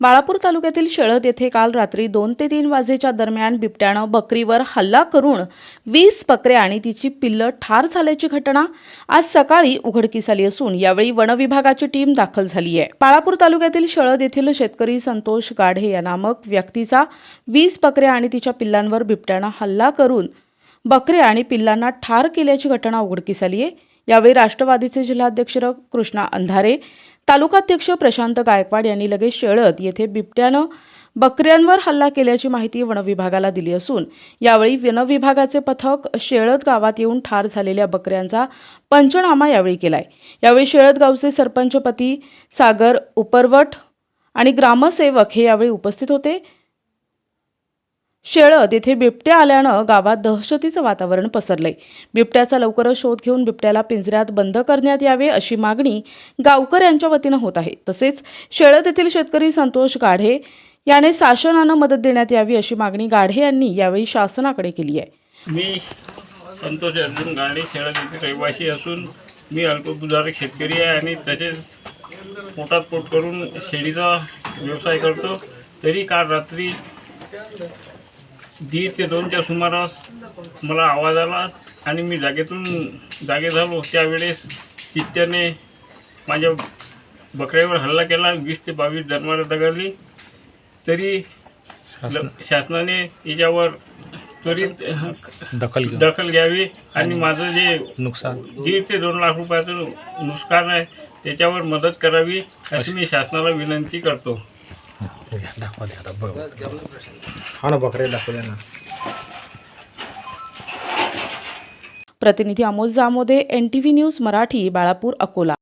बाळापूर तालुक्यातील शेळद येथे काल रात्री दोन ते तीन वाजेच्या दरम्यान बिबट्यानं बकरीवर हल्ला करून वीस बकरे आणि तिची पिल्लं ठार झाल्याची घटना आज सकाळी उघडकीस आली असून यावेळी वनविभागाची टीम दाखल झाली आहे. बाळापूर तालुक्यातील शेळद येथील शेतकरी संतोष गाढे या नामक व्यक्तीचा वीस बकरे आणि तिच्या पिल्लांवर बिबट्यानं हल्ला करून बकरे आणि पिल्लांना ठार केल्याची घटना उघडकीस आली आहे. यावेळी राष्ट्रवादीचे जिल्हाध्यक्ष कृष्णा अंधारे तालुकाध्यक्ष प्रशांत गायकवाड यांनी लगेच शेळद येथे बिबट्यानं बकऱ्यांवर हल्ला केल्याची माहिती वनविभागाला दिली असून यावेळी वनविभागाचे पथक शेळद गावात येऊन ठार झालेल्या बकऱ्यांचा पंचनामा यावेळी केलाय. यावेळी शेळद गावचे सरपंचपती सागर उपरवट आणि ग्रामसेवक हे यावेळी उपस्थित होते. शेळं तिथे बिबट्या आल्यानं गावात दहशतीचं वातावरण पसरलंय. बिबट्याचा लवकरच शोध घेऊन बिबट्याला पिंजऱ्यात बंद करण्यात यावे अशी मागणी गावकर यांच्या वतीनं होत आहे. तसेच शेळं येथील शेतकरी संतोष गाढे याने शासनानं मदत देण्यात यावी अशी मागणी गाढे यांनी यावेळी शासनाकडे केली आहे. मी संतोष अर्जुन गाढे शेळद रहिवासी असून मी अल्पभूधारक शेतकरी आहे आणि तसेच पोटात पोट करून शेळीचा व्यवसाय करतो. तरी काल रात्री दीड ते दोनच्या सुमारास मला आवाज आला आणि मी जागेतून जागे झालो. त्यावेळेस चित्त्याने माझ्या बकऱ्यावर हल्ला केला. वीस ते बावीस जन्माला दगडली. तरी शासनाने याच्यावर त्वरित दखल दखल घ्यावी. आणि माझं जे नुकसान. दीड ते दोन लाख रुपयाचं नुकसान आहे त्याच्यावर मदत करावी अशी मी शासनाला विनंती करतो. दाखवा द्या आता हा ना ना प्रतिनिधी Amol Jamode N T V news Marathi Balapur Akola.